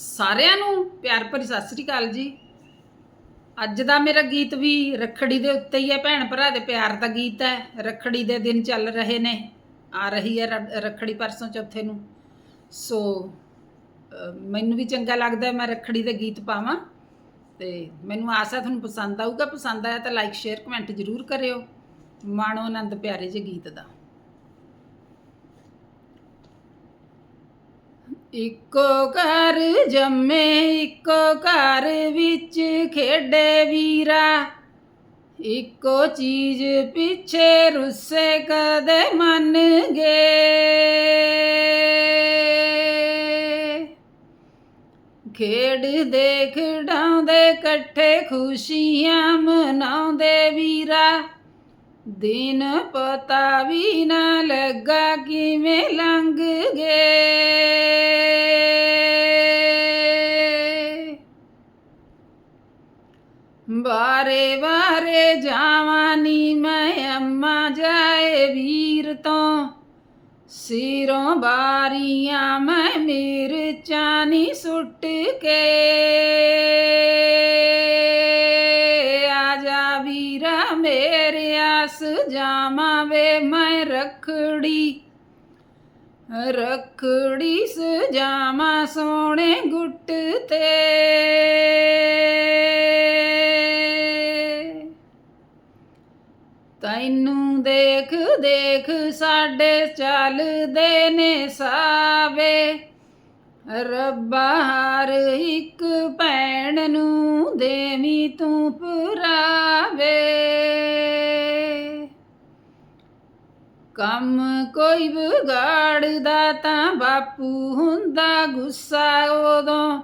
ਸਾਰਿਆਂ ਨੂੰ ਪਿਆਰ ਭਰੀ ਸਤਿ ਸ੍ਰੀ ਅਕਾਲ ਜੀ। ਅੱਜ ਦਾ ਮੇਰਾ ਗੀਤ ਵੀ ਰੱਖੜੀ ਦੇ ਉੱਤੇ ਹੀ ਹੈ ਭੈਣ ਭਰਾ ਦੇ, ਪਿਆਰ ਦਾ ਗੀਤ ਹੈ, ਰੱਖੜੀ ਦੇ ਦਿਨ ਚੱਲ ਰਹੇ ਨੇ, ਆ ਰਹੀ ਹੈ ਰ- ਰੱਖੜੀ ਪਰਸੋਂ ਚੌਥੇ ਨੂੰ। ਸੋ ਮੈਨੂੰ ਵੀ ਚੰਗਾ ਲੱਗਦਾ ਮੈਂ ਰੱਖੜੀ ਦੇ ਗੀਤ ਪਾਵਾਂ ਤੇ ਮੈਨੂੰ ਆਸ ਹੈ ਤੁਹਾਨੂੰ ਪਸੰਦ ਆਊਗਾ, ਪਸੰਦ ਆਇਆ ਤਾਂ ਲਾਈਕ ਸ਼ੇਅਰ ਕਮੈਂਟ ਜ਼ਰੂਰ ਕਰਿਓ। ਮਾਣੋ ਆਨੰਦ ਪਿਆਰੇ ਜੇ ਗੀਤ ਦਾ। ਇੱਕੋ ਘਰ ਜੰਮੇ, ਇੱਕੋ ਘਰ ਵਿੱਚ ਖੇਡੇ ਵੀਰਾ। ਇੱਕੋ ਚੀਜ਼ ਪਿੱਛੇ ਰੁੱਸੇ ਕਦੇ ਮੰਨ ਗਏ। ਖੇਡਦੇ ਖਿਡਾਉਂਦੇ ਇਕੱਠੇ ਖੁਸ਼ੀਆਂ ਮਨਾਉਂਦੇ ਵੀਰਾ। ਦਿਨ ਪਤਾ ਵੀ ਨਾ ਲੱਗਾ ਕਿਵੇਂ ਲੰਘ ਗਏ। ਬਾਰੇ ਬਾਰੇ ਜਾਵਾਨੀ ਮੈਂ ਅੰਮਾ ਜਾਏ ਵੀਰ ਤੋਂ। ਸਿਰੋਂ ਬਾਰੀਆਂ ਮੈਂ ਮਿਰਚਾਂ ਨੀ ਸੁੱਟ ਕੇ। ਆਜਾ ਵੀਰਾ ਮੇਰੇ ਆਸ ਜਾਵਾਂ ਵੇ ਮੈਂ ਰਖੜੀ। ਰਖੜੀ ਸਜਾਵਾਂ ਸੋਹਣੇ ਗੁੱਟ ਤੇ। ਤੈਨੂੰ ਦੇਖ ਦੇਖ ਸਾਡੇ ਚੱਲਦੇ ਨੇ ਸਾਵੇ ਰੱਬਾ ਹਰ ਇੱਕ ਭੈਣ ਨੂੰ ਦੇਵੀ ਤੂੰ ਪੁਰਾਵੇ। ਕੰਮ ਕੋਈ ਵਿਗਾੜਦਾ ਤਾਂ ਬਾਪੂ ਹੁੰਦਾ ਗੁੱਸਾ ਉਦੋਂ।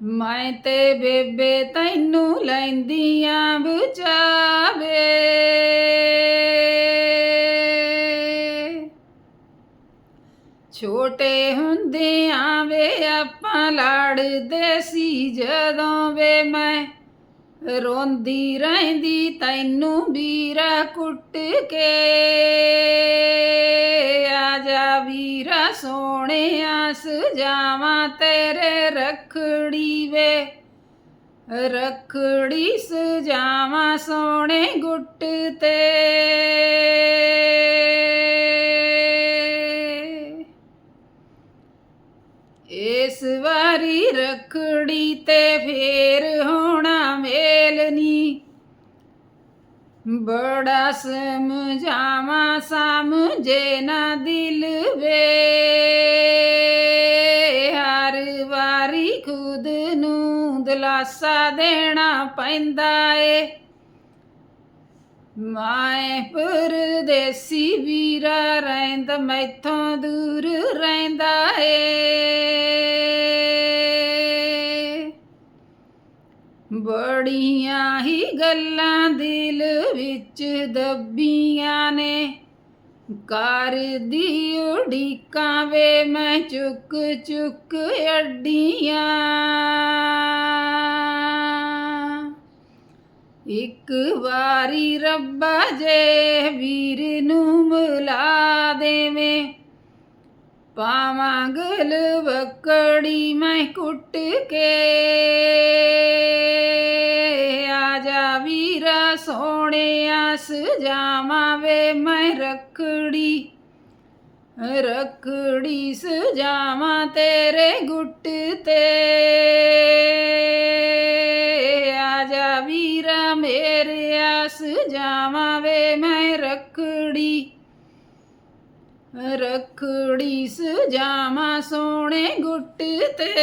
ਮੈਂ ਤੇ ਬੇਬੇ ਤੈਨੂੰ ਲੈਂਦੀਆਂ ਬਚਾਵੇ ਛੋਟੇ ਹੁੰਦਿਆਂ ਵੇ ਆਪਾਂ ਲੜਦੇ ਸੀ ਜਦੋਂ ਵੇ ਮੈਂ ਰੋਂਦੀ ਰਹਿੰਦੀ, ਤੈਨੂੰ ਵੀਰਾ ਕੁੱਟ ਕੇ। ਆਜਾ ਵੀਰਾ ਸੋਹਣਿਆ ਸਜਾਵਾਂ ਤੇਰੇ ਰਖੜੀ ਵੇ। ਰਖੜੀ ਸਜਾਵਾਂ ਸੋਹਣੇ ਗੁੱਟ ਤੇ। ਇਸ ਵਾਰੀ ਰਖੜੀ ਤੇ ਫੇਰ ਹੋਣਾ ਮੇਲਨੀ ਬੜਾ ਸਮਝਾਵਾਂ ਸਮਝੇ ਨਾ ਦਿਲ ਵੇ। ਹਰ ਵਾਰੀ ਖੁਦ ਨੂੰ ਦਿਲਾਸਾ ਦੇਣਾ ਪੈਂਦਾ ਏ। ਮੈਂ ਪਰਦੇਸੀ ਵੀਰਾ ਰਹਿੰਦਾ, ਮੈਥੋਂ ਦੂਰ ਰਹਿੰਦਾ ਏ। ਬੜੀਆਂ ਹੀ ਗੱਲਾਂ ਦਿਲ ਵਿੱਚ ਦੱਬੀਆਂ ਨੇ। ਕਰਦੀ ਉਡੀਕਾਂ ਵੇ ਮੈਂ ਚੁੱਕ ਚੁੱਕ ਅੱਡੀਆਂ। ਇੱਕ ਵਾਰੀ ਰੱਬਾ ਜੇ ਵੀਰ ਨੂੰ ਮਿਲਾ ਦੇਵੇਂ। ਪਾਵਾਂ ਗਲ ਵਕੜੀ ਮੈਂ ਕੁੱਟ ਕੇ। ਆ ਜਾ ਵੀਰਾ ਸੋਹਣਿਆ ਸਜਾਵਾਂ ਵੇ ਮੈਂ ਰਖੜੀ। ਰਖੜੀ ਸਜਾਵਾਂ ਤੇਰੇ ਗੁੱਟ ਤੇ। ਆਜਾ ਮੇਰੇ ਆਸ ਜਾਵਾਂ ਵੇ ਮੈਂ ਰਖੜੀ। ਰਖੜੀ ਸਜਾਵਾਂ ਸੋਹਣੇ ਗੁੱਟ ਤੇ।